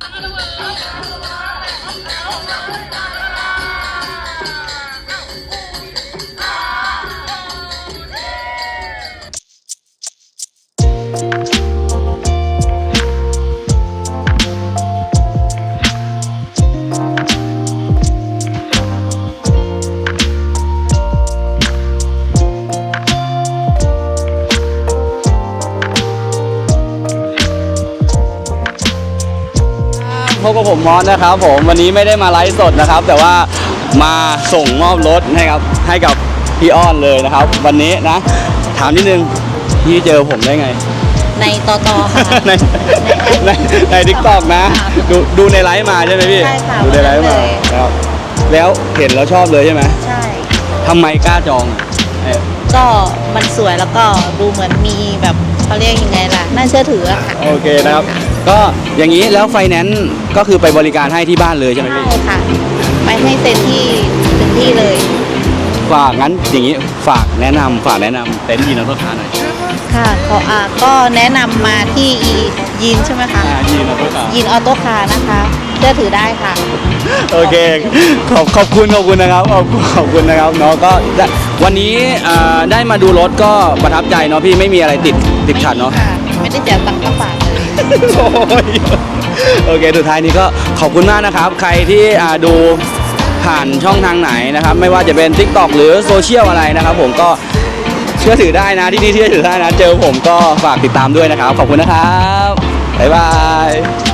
Ottawa, Ottawa, Ottawa, Ottawa. พบกับผมมอสนะครับผมวันนี้ไม่ได้มาไลฟ์สดนะครับ แต่ว่ามาส่งมอบรถให้กับให้กับพี่อ้อนเลยนะครับ วันนี้นะ ถามนิดนึงพี่เจอผมได้ไง ในตอตอค่ะ ในในในทิกตอกนะ ดูดูในไลฟ์มาใช่ไหมพี่ใช่ค่ะดูในไลฟ์มาวันนั้นเลย ครับแล้วเห็นแล้วชอบเลยใช่ไหมใช่ ทำไมกล้าจองเอ่อก็มันสวยแล้วก็ดูเหมือนมีแบบเขาเรียกยังไงล่ะ น่าเชื่อถืออะค่ะ โอเคนะครับ ก็อย่างนี้แล้วไฟแนนซ์ก็คือไปบริการให้ที่บ้านเลยใช่ไหมใช่พี่ค่ะ ไปให้เซ็นที่ถึงที่เลย ฝากงั้นอย่างนี้ฝากแนะนำฝากแนะนำเต็นท์ยีนอัลต้าคาร์หน่อย ค่ะขออ่าก็แนะนำมาที่อียีนใช่ไหมคะ อ่ายีนอัลต้าคาร์ยีนออโต้คาร์นะคะเชื่อถือได้ค่ะ โอเคขอบขอบคุณขอบคุณนะครับขอบขอบคุณนะครับเนาะก็ได้วันนี้อ่าได้มาดูรถก็ประทับใจเนาะพี่ไม่มีอะไรติดติดขัดเนาะ ค่ะไม่ได้เสียตังค์สักบาทเลย โอ้ยโอเค สุดท้ายนี้ก็ขอบคุณมากนะครับ ใครที่อ่าดูผ่านช่องทางไหนนะครับ ไม่ว่าจะเป็น Tik t o k หรือโซเชียลอะไรนะครับ ผมก็เชื่อถือได้นะที่นี่เชื่อถือได้นะ เจอผมก็ฝากติดตามด้วยนะครับ ขอบคุณนะครับบ๊ายบาย